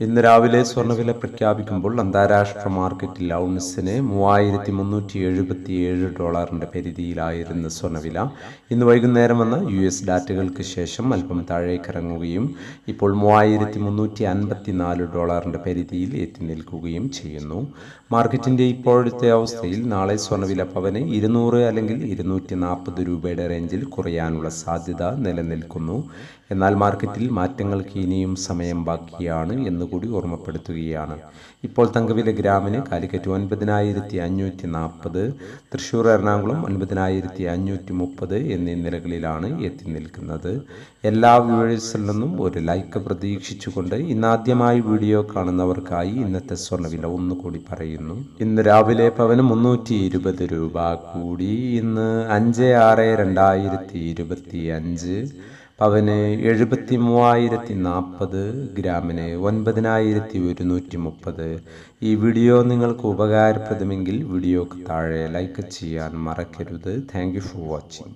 ഇന്ന് രാവിലെ സ്വർണവില പ്രഖ്യാപിക്കുമ്പോൾ അന്താരാഷ്ട്ര മാർക്കറ്റിൽ ഔൺസിന് മൂവായിരത്തി മുന്നൂറ്റി എഴുപത്തി ഏഴ് ഡോളറിന്റെ പരിധിയിലായിരുന്നു സ്വർണവില ഇന്ന് വൈകുന്നേരം വന്ന യു എസ് ഡാറ്റകൾക്ക് ശേഷം അല്പം താഴേക്കിറങ്ങുകയും ഇപ്പോൾ മൂവായിരത്തി മുന്നൂറ്റി അൻപത്തി നാല് ഡോളറിന്റെ പരിധിയിൽ എത്തി നിൽക്കുകയും ചെയ്യുന്നു. മാർക്കറ്റിന്റെ ഇപ്പോഴത്തെ അവസ്ഥയിൽ നാളെ സ്വർണവില പവന് ഇരുന്നൂറ് അല്ലെങ്കിൽ ഇരുന്നൂറ്റി നാൽപ്പത് രൂപയുടെ റേഞ്ചിൽ കുറയാനുള്ള സാധ്യത നിലനിൽക്കുന്നു. എന്നാൽ മാർക്കറ്റിൽ മാറ്റങ്ങൾക്ക് ഇനിയും സമയം ബാക്കിയാണ് എന്നുകൂടി ഓർമ്മപ്പെടുത്തുകയാണ്. ഇപ്പോൾ തങ്കവില ഗ്രാമിന് കാലിക്കറ്റ് ഒൻപതിനായിരത്തി അഞ്ഞൂറ്റി നാൽപ്പത് തൃശ്ശൂർ എറണാകുളം ഒൻപതിനായിരത്തി അഞ്ഞൂറ്റി മുപ്പത് എന്നീ നിലകളിലാണ് എത്തി നിൽക്കുന്നത്. എല്ലാ വ്യൂവേഴ്സിൽ നിന്നും ഒരു ലൈക്ക് പ്രതീക്ഷിച്ചുകൊണ്ട് ഇന്നാദ്യമായി വീഡിയോ കാണുന്നവർക്കായി ഇന്നത്തെ സ്വർണവില ഒന്നുകൂടി പറയുന്നു. ഇന്ന് രാവിലെ പവന് മുന്നൂറ്റി ഇരുപത് രൂപ കൂടി. ഇന്ന് അഞ്ച് ആറ് രണ്ടായിരത്തി ഇരുപത്തി അഞ്ച് പവന് എഴുപത്തി മൂവായിരത്തി നാൽപ്പത് ഗ്രാമിന് ഒൻപതിനായിരത്തി ഒരുന്നൂറ്റി മുപ്പത് ഈ വീഡിയോ നിങ്ങൾക്ക് ഉപകാരപ്രദമെങ്കിൽ വീഡിയോക്ക് താഴെ ലൈക്ക് ചെയ്യാൻ മറക്കരുത്. Thank for watching